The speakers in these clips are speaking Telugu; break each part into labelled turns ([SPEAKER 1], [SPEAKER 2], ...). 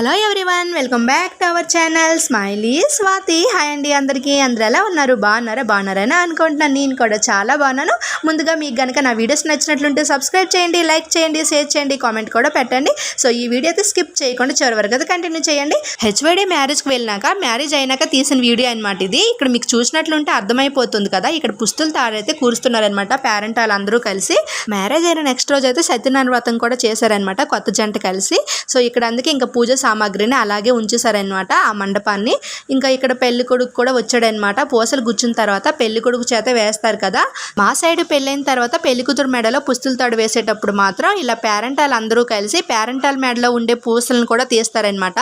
[SPEAKER 1] Hello everyone welcome back to our channel smiley Swathi hi అండి అందరికీ అందరు ఎలా ఉన్నారు? బాగున్నారా? బాగున్నారని అనుకుంటున్నాను. నేను కూడా చాలా బాగున్నాను. ముందుగా మీకు కనుక నా వీడియోస్ నచ్చినట్లుంటే సబ్స్క్రైబ్ చేయండి లైక్ చేయండి షేర్ చేయండి కామెంట్ కూడా పెట్టండి. సో ఈ వీడియో అయితే స్కిప్ చేయకుండా చివరి వరకు అయితే కంటిన్యూ చేయండి. హెచ్వైడి మ్యారేజ్కి వెళ్ళినాక మ్యారేజ్ అయినాక తీసిన వీడియో అనమాట ఇది. ఇక్కడ మీకు చూసినట్లుంటే అర్థమైపోతుంది కదా. ఇక్కడ పుస్తులు తాడైతే కూరుస్తున్నారనమాట పేరెంట్ వాళ్ళందరూ కలిసి. మ్యారేజ్ అయిన నెక్స్ట్ రోజు అయితే సత్యనారాయణ వ్రతం కూడా చేశారనమాట కొత్త జంట కలిసి. సో ఇక్కడ అందుకే ఇంకా పూజ సామాగ్రిని అలాగే ఉంచేశారనమాట ఆ మండపాన్ని. ఇంకా ఇక్కడ పెళ్ళి కొడుకు కూడా వచ్చాడనమాట పూసలు గుచ్చిన తర్వాత పెళ్ళి కొడుకు చేత వేస్తారు కదా. మా సైడ్ పెళ్ళైన తర్వాత పెళ్ళి కూతురు మెడలో పుస్తులు తాడు వేసేటప్పుడు మాత్రం ఇలా పేరెంటాలు అందరూ కలిసి పేరెంటాల మెడలో ఉండే పూసలను కూడా తీస్తారనమాట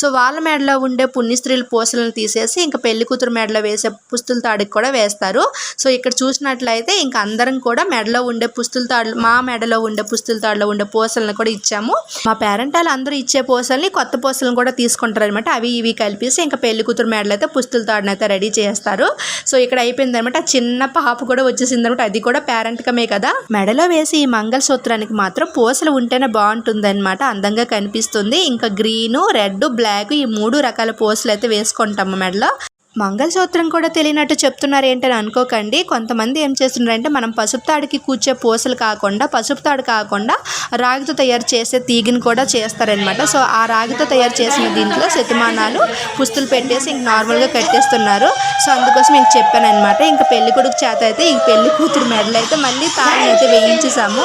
[SPEAKER 1] సో వాళ్ళ మెడలో ఉండే పుణ్యస్త్రీల పూసలను తీసేసి ఇంకా పెళ్ళి కూతురు మెడలో వేసే పుస్తుల తాడుకి కూడా వేస్తారు. సో ఇక్కడ చూసినట్లయితే ఇంకా అందరం కూడా మెడలో ఉండే పుస్తుల తాడు మా మెడలో ఉండే పుస్తుల తాడులో ఉండే పూసలను కూడా ఇచ్చాము. మా పేరెంటాలు అందరూ ఇచ్చే పూసల్ని కొత్త కొత్త పూసలను కూడా తీసుకుంటారు అనమాట అవి ఇవి కలిపేసి ఇంకా పెళ్ళి కూతురు మేడలు అయితే పుస్తుల తాడుని అయితే రెడీ చేస్తారు. సో ఇక్కడ అయిపోయింది అనమాట చిన్న పాప కూడా వచ్చేసింది అనమాట అది కూడా పేరెంట్ కమే కదా. మెడలో వేసి ఈ మంగళసూత్రానికి మాత్రం పూసలు ఉంటేనే బాగుంటుంది అనమాట అందంగా కనిపిస్తుంది. ఇంకా గ్రీను రెడ్ బ్లాక్ ఈ మూడు రకాల పూసలు అయితే వేసుకుంటాము మెడలో. మంగళసూత్రం కూడా తెలియనట్టు చెప్తున్నారు ఏంటని అనుకోకండి కొంతమంది ఏం చేస్తున్నారంటే మనం పసుపు తాడికి కూర్చే పూసలు కాకుండా పసుపు తాడు కాకుండా రాగితో తయారు చేసే తీగిని కూడా చేస్తారనమాట సో ఆ రాగితో తయారు చేసిన దీంట్లో శతమానాలు పుస్తులు పెట్టేసి ఇంక నార్మల్గా కట్టేస్తున్నారు సో అందుకోసం ఇంక చెప్పానమాట ఇంకా పెళ్ళి కొడుకు చేత అయితే ఈ పెళ్ళి కూతురు మెడలు అయితే మళ్ళీ తాళని అయితే వేయించేసాము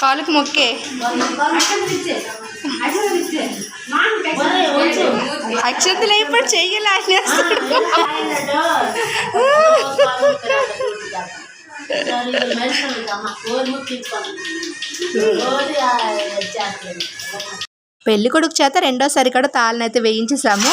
[SPEAKER 1] కాలుకి మొక్కే. అక్షంతలు అయిపోయి చెయ్యాలి పెళ్ళి కొడుకు చేత రెండోసారి కూడా తాళని అయితే వేయించేసాము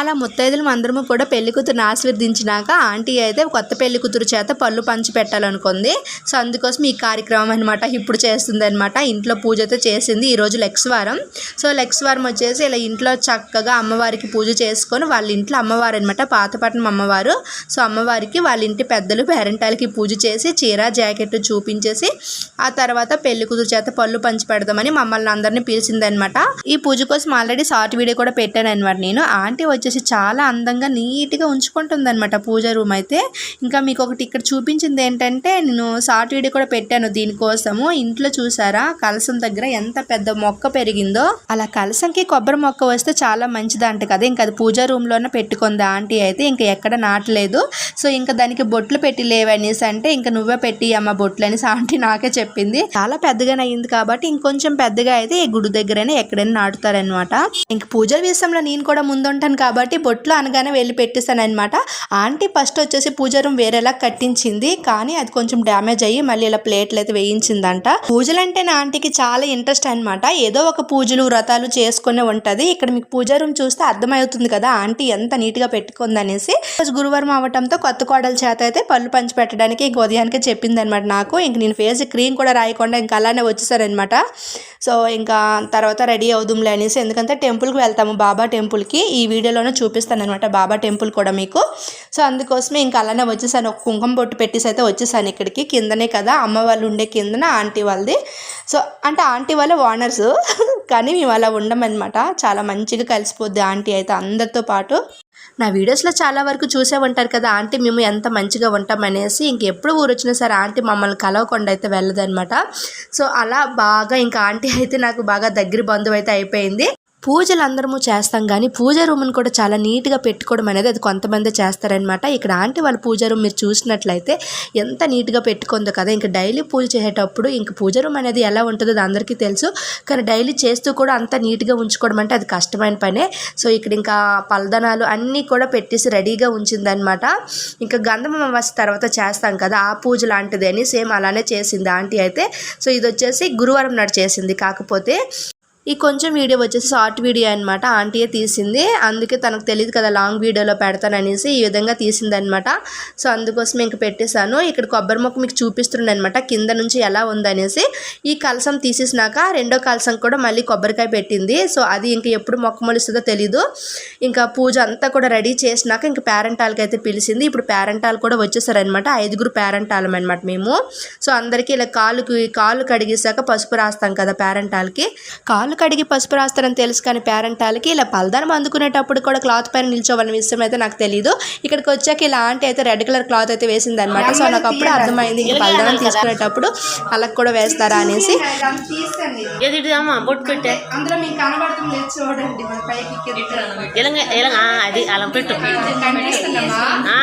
[SPEAKER 1] అలా ముత్తైదులు అందరము కూడా పెళ్ళి కూతురుని ఆశీర్వదించినాక ఆంటీ అయితే కొత్త పెళ్ళి కూతురు చేత పళ్ళు పంచి పెట్టాలనుకుంది. సో అందుకోసం ఈ కార్యక్రమం అనమాట ఇప్పుడు చేస్తుంది అనమాట ఇంట్లో పూజ అయితే చేసింది ఈరోజు లెక్స్ వారం సో లెక్స్ వారం వచ్చేసి ఇలా ఇంట్లో చక్కగా అమ్మవారికి పూజ చేసుకొని వాళ్ళ ఇంట్లో అమ్మవారు అనమాట పాతపట్నం అమ్మవారు. సో అమ్మవారికి వాళ్ళ ఇంటి పెద్దలు పేరెంటాలకి పూజ చేసి చీర జాకెట్ చూపించేసి ఆ తర్వాత పెళ్ళి కూతురు చేత పళ్ళు పంచి పెడదామని మమ్మల్ని అందరినీ పిలిచిందనమాట ఈ పూజ కోసం ఆల్రెడీ షార్ట్ వీడియో కూడా పెట్టాను అనమాట నేను. ఆంటీ వచ్చి వచ్చేసి చాలా అందంగా నీట్గా ఉంచుకుంటుంది అనమాట పూజ రూమ్ అయితే. ఇంకా మీకు ఒకటి ఇక్కడ చూపించింది ఏంటంటే నేను షార్ట్ వీడియో కూడా పెట్టాను దీనికోసము. ఇంట్లో చూసారా? కలసం దగ్గర ఎంత పెద్ద మొక్క పెరిగిందో. అలా కలసంకి కొబ్బరి మొక్క వస్తే చాలా మంచిదంట కదా. ఇంకా అది పూజ రూమ్లోనే పెట్టుకుంది ఆంటీ అయితే. ఇంకా ఎక్కడ నాటలేదు. సో ఇంకా దానికి బొట్లు పెట్టి లేవనేసి అంటే ఇంకా నువ్వే పెట్టి అమ్మ బొట్లు అనేసి ఆంటీ నాకే చెప్పింది. చాలా పెద్దగానే అయింది కాబట్టి ఇంకొంచెం పెద్దగా అయితే ఈ గుడి దగ్గరనే ఎక్కడైనా నాటుతారనమాట ఇంక పూజల విషయంలో నేను కూడా ముందుంటాను కాబట్టి కాబట్టి బొట్లు అనగానే వెళ్ళి పెట్టేశాను అనమాట ఆంటీ ఫస్ట్ వచ్చేసి పూజ రూమ్ వేరేలా కట్టించింది. కానీ అది కొంచెం డ్యామేజ్ అయ్యి మళ్ళీ ఇలా ప్లేట్లు అయితే వేయించిందంట. పూజలు అంటే నా ఆంటీకి చాలా ఇంట్రెస్ట్ అనమాట ఏదో ఒక పూజలు వ్రతాలు చేసుకునే ఉంటుంది. ఇక్కడ మీకు పూజ రూమ్ చూస్తే అర్థమవుతుంది కదా ఆంటీ ఎంత నీట్గా రోజు గురువారం అవటంతో కొత్త కోడల చేత అయితే పళ్ళు పంచి పెట్టడానికి ఇంక ఉదయానికే చెప్పింది అనమాట నాకు. ఇంక నేను ఫేస్ క్రీమ్ కూడా రాయకుండా ఇంకా అలానే వచ్చేసారనమాట సో ఇంకా తర్వాత రెడీ అవుదాంలే అనేసి. ఎందుకంటే టెంపుల్కి వెళ్తాము బాబా టెంపుల్కి. ఈ వీడియోలోనే చూపిస్తాను అనమాట బాబా టెంపుల్ కూడా మీకు. సో అందుకోసమే ఇంకా అలానే వచ్చేసాను. ఒక కుంకుమ బొట్టు పెట్టేసి అయితే వచ్చేసాను ఇక్కడికి. కిందనే కదా అమ్మ వాళ్ళు ఉండే కిందన ఆంటీ వాళ్ళది. సో అంటే ఆంటీ వాళ్ళ ఓనర్స్. కానీ మేము అలా ఉండమన్నమాట. చాలా మంచిగా కలిసిపోద్ది ఆంటీ అయితే అందరితో పాటు. నా వీడియోస్లో చాలా వరకు చూసే ఉంటారు కదా ఆంటీ మేము ఎంత మంచిగా ఉంటాం అనేసి. ఇంకెప్పుడు ఊరు వచ్చినా సరే ఆంటీ మమ్మల్ని కలవకుండా అయితే వెళ్ళదన్నమాట. సో అలా బాగా ఇంకా ఆంటీ అయితే నాకు బాగా దగ్గర బంధువు అయితే అయిపోయింది. పూజలు అందరము చేస్తాం కానీ పూజ రూమ్ని కూడా చాలా నీట్గా పెట్టుకోవడం అనేది అది కొంతమంది చేస్తారనమాట ఇక్కడ ఆంటీ వాళ్ళ పూజ రూమ్ మీరు చూసినట్లయితే ఎంత నీట్గా పెట్టుకుందో కదా ఇంకా డైలీ పూజ చేసేటప్పుడు ఇంక పూజ రూమ్ అనేది ఎలా ఉంటుందో అది అందరికీ తెలుసు. కానీ డైలీ చేస్తూ కూడా అంత నీట్గా ఉంచుకోవడం అంటే అది కష్టమైన పనే. సో ఇక్కడ ఇంకా పలదనాలు అన్నీ కూడా పెట్టేసి రెడీగా ఉంచిందనమాట ఇంకా గంధం అమావాస్య తర్వాత చేస్తాం కదా ఆ పూజ లాంటిది అని సేమ్ అలానే చేసింది ఆంటీ అయితే. సో ఇది వచ్చేసి గురువారం నాడు చేసింది. కాకపోతే ఈ కొంచెం వీడియో వచ్చేసి షార్ట్ వీడియో అనమాట ఆంటీయే తీసింది. అందుకే తనకు తెలియదు కదా లాంగ్ వీడియోలో పెడతాననేసి ఈ విధంగా తీసిందనమాట సో అందుకోసం ఇంక పెట్టేశాను. ఇక్కడ కొబ్బరి మొక్క మీకు చూపిస్తున్నాను అనమాట కింద నుంచి ఎలా ఉందనేసి. ఈ కలసం తీసేసినాక రెండో కలసం కూడా మళ్ళీ కొబ్బరికాయ పెట్టింది. సో అది ఇంకా ఎప్పుడు మొక్క మొలుస్తుందో తెలీదు. ఇంకా పూజ అంతా కూడా రెడీ చేసినాక ఇంక పేరెంటాలకి అయితే పిలిచింది. ఇప్పుడు పేరెంటాలు కూడా వచ్చేసారనమాట ఐదుగురు పేరెంటాలం అనమాట మేము. సో అందరికీ ఇలా కాలుకి కాలు కడిగేసాక పసుపు రాస్తాం కదా పేరెంటాలకి. కాలు కడిగి పసుపు రాస్తారని తెలుసు కానీ పేరెంటాలకి ఇలా పలదానం అందుకునేటప్పుడు కూడా క్లాత్ పైన నిల్చోవాలని విషయం అయితే నాకు తెలియదు ఇక్కడికి వచ్చాక ఇలా ఆంటీ అయితే రెడ్ కలర్ క్లాత్ అయితే వేసింది అనమాట సో నాకు అప్పుడు అర్థమైంది ఇంకా పలదానం తీసుకునేటప్పుడు అలా కూడా వేస్తారా అనేసి.
[SPEAKER 2] అది అలా పెట్టు.
[SPEAKER 1] కనిపిస్తుందమ్మా.
[SPEAKER 2] ఆ,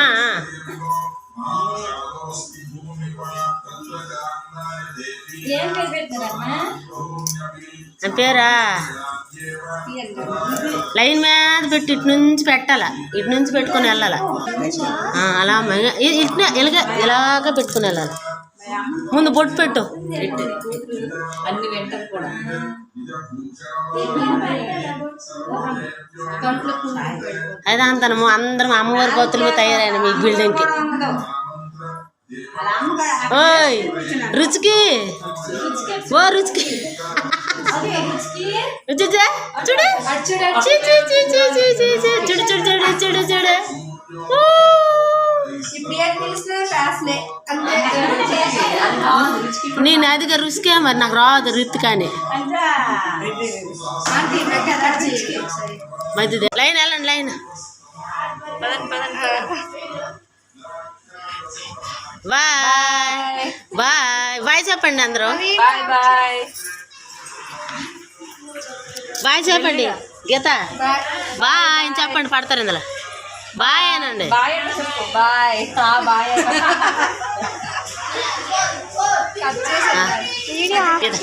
[SPEAKER 2] నా పేరా? లైన్ మీద పెట్టి ఇటు నుంచి పెట్టాల. ఇటు నుంచి పెట్టుకొని వెళ్ళాల. అలా అమ్మ. ఇ- ఇట్నే ఇలాగ ఇలాగ పెట్టుకొని వెళ్ళాలి. ముందు బొట్టు పెట్టు. అదే అంతనము అందరం అమ్మవారి కోతుల తయారైన మీ బిల్డింగ్కి ఓయ్ రుచికి. ఓ రుచికి. రుచి చూడు. చూడు చూడు చూడు చూడు. నేను అదిగా రుచికే మరి నాకు రాదు రుచి కానీ. మధ్యది లైన్ వెళ్ళండి లైన్. బాయ్ బాయ్ బాయ్ చెప్పండి అందరూ. బాయ్ చెప్పండి. గీత. బాయ్ చెప్పండి పడతారు ఇందులో. బాయ్ అనండి. గీత.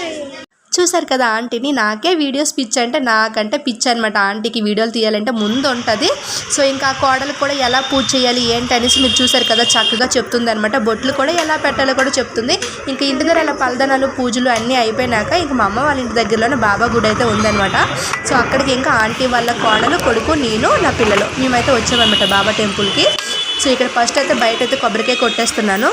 [SPEAKER 1] చూసారు కదా ఆంటీని నాకే వీడియోస్ పిచ్ అంటే నాకంటే పిచ్చి అనమాట ఆంటీకి వీడియోలు తీయాలంటే ముందు ఉంటుంది. సో ఇంకా ఆ కోడలు కూడా ఎలా పూజ చేయాలి ఏంటి అనేసి మీరు చూసారు కదా చక్కగా చెప్తుంది అనమాట బొట్లు కూడా ఎలా పెట్టాలో కూడా చెప్తుంది. ఇంకా ఇంటి దగ్గర అలా పలదనాలు పూజలు అన్నీ అయిపోయినాక ఇంకా మా అమ్మ వాళ్ళ ఇంటి దగ్గరలోనే బాబా గుడి అయితే ఉందనమాట సో అక్కడికి ఇంకా ఆంటీ వాళ్ళ కోడలు కొడుకు నేను నా పిల్లలు మేమైతే వచ్చామన్నమాట బాబా టెంపుల్కి. సో ఇక్కడ ఫస్ట్ అయితే బయట అయితే కొబ్బరికాయ కొట్టేస్తున్నాను.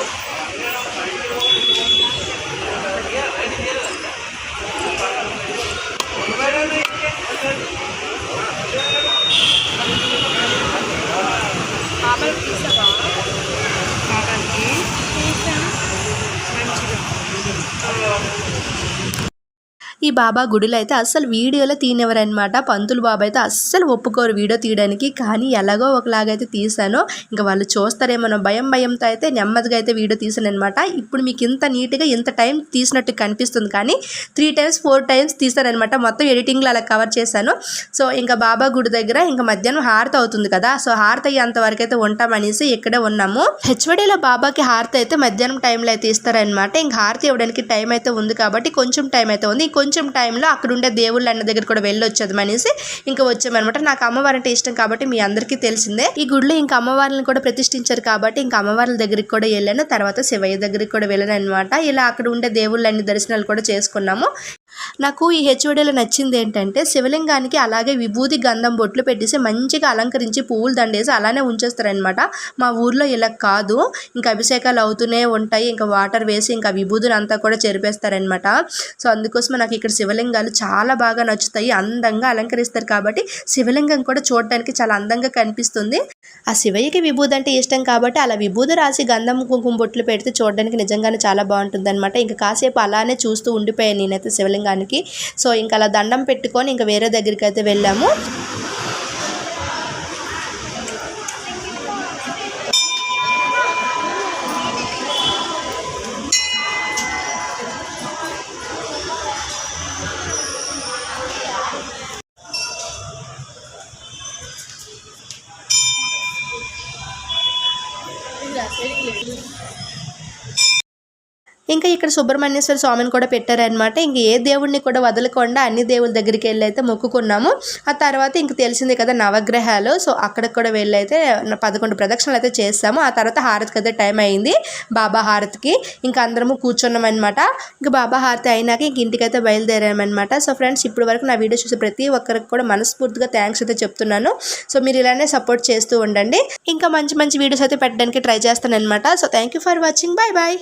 [SPEAKER 1] ఈ బాబా గుడిలో అయితే అస్సలు వీడియోలో తీనివ్వరనమాట పంతులు బాబా అయితే అస్సలు ఒప్పుకోరు వీడియో తీయడానికి. కానీ ఎలాగో ఒకలాగైతే తీసాను ఇంకా వాళ్ళు చూస్తారేమో భయం భయంతో అయితే నెమ్మదిగా అయితే వీడియో తీసానమాట ఇప్పుడు మీకు ఇంత నీట్గా ఇంత టైం తీసినట్టు కనిపిస్తుంది. కానీ త్రీ టైమ్స్ ఫోర్ టైమ్స్ తీసానమాట మొత్తం ఎడిటింగ్లో అలా కవర్ చేశాను. సో ఇంకా బాబా గుడి దగ్గర ఇంకా మధ్యాహ్నం హారత అవుతుంది కదా. సో హారత అయ్యేంత వరకు అయితే ఉంటామనేసి ఇక్కడే ఉన్నాము. హెచ్వడీలో బాబాకి హారత అయితే మధ్యాహ్నం టైంలో అయితే ఇస్తారనమాట ఇంకా హారతి ఇవ్వడానికి టైం అయితే ఉంది కాబట్టి కొంచెం టైం అయితే ఉంది. ఈ కొంచెం టైంలో అక్కడ ఉండే దేవుళ్ళ అన్న దగ్గర కూడా వెళ్ళి అనేసి ఇంకా వచ్చామనమాట నాకు అమ్మవారు అంటే ఇష్టం కాబట్టి మీ అందరికీ తెలిసిందే. ఈ గుడిలో ఇంకా అమ్మవారిని కూడా ప్రతిష్ఠించారు కాబట్టి ఇంకా అమ్మవార్ల దగ్గరికి కూడా వెళ్ళాను. తర్వాత శివయ్య దగ్గరికి కూడా వెళ్ళాను అనమాట ఇలా అక్కడ ఉండే దేవుళ్ళన్ని దర్శనాలు కూడా చేసుకున్నాము. నాకు ఈ హెచ్ఓడిలో నచ్చింది ఏంటంటే శివలింగానికి అలాగే విభూది గంధం బొట్లు పెట్టేసి మంచిగా అలంకరించి పువ్వులు దండేసి అలానే ఉంచేస్తారనమాట మా ఊర్లో ఇలా కాదు. ఇంకా అభిషేకాలు అవుతూనే ఉంటాయి. ఇంకా వాటర్ వేసి ఇంకా విభూదులు అంతా కూడా చెరిపేస్తారనమాట సో అందుకోసం నాకు ఇక్కడ శివలింగాలు చాలా బాగా నచ్చుతాయి అందంగా అలంకరిస్తారు కాబట్టి శివలింగం కూడా చూడటానికి చాలా అందంగా కనిపిస్తుంది. ఆ శివయ్యకి విభూది అంటే ఇష్టం కాబట్టి అలా విభూది రాసి గంధం కుంకుమ బొట్లు పెడితే చూడడానికి నిజంగానే చాలా బాగుంటుంది అనమాట ఇంకా కాసేపు అలానే చూస్తూ ఉండిపోయాను నేనైతే శివలింగానికి. సో ఇంకా అలా దండం పెట్టుకొని ఇంకా వేరే దగ్గరికి అయితే వెళ్ళాము. ఇంకా ఇక్కడ సుబ్రహ్మణ్యేశ్వర స్వామిని కూడా పెట్టారనమాట ఇంక ఏ దేవుడిని కూడా వదలకుండా అన్ని దేవుళ్ళ దగ్గరికి వెళ్ళి అయితే మొక్కుకున్నాము. ఆ తర్వాత ఇంక తెలిసిందే కదా నవగ్రహాలు. సో అక్కడికి కూడా వెళ్ళి అయితే పదకొండు ప్రదక్షిణలు అయితే చేస్తాము ఆ తర్వాత హారతికి అయితే టైం అయింది బాబా హారతికి. ఇంకా అందరము కూర్చున్నాం అనమాట ఇంకా బాబా హారతి అయినాక ఇంక ఇంటికైతే బయలుదేరామన్నమాట. సో ఫ్రెండ్స్ ఇప్పటి వరకు నా వీడియో చూసే ప్రతి ఒక్కరికి కూడా మనస్ఫూర్తిగా థ్యాంక్స్ అయితే చెప్తున్నాను. సో మీరు ఇలానే సపోర్ట్ చేస్తూ ఉండండి. ఇంకా మంచి మంచి వీడియోస్ అయితే పెట్టడానికి ట్రై చేస్తాను అనమాట so thank you for watching. Bye bye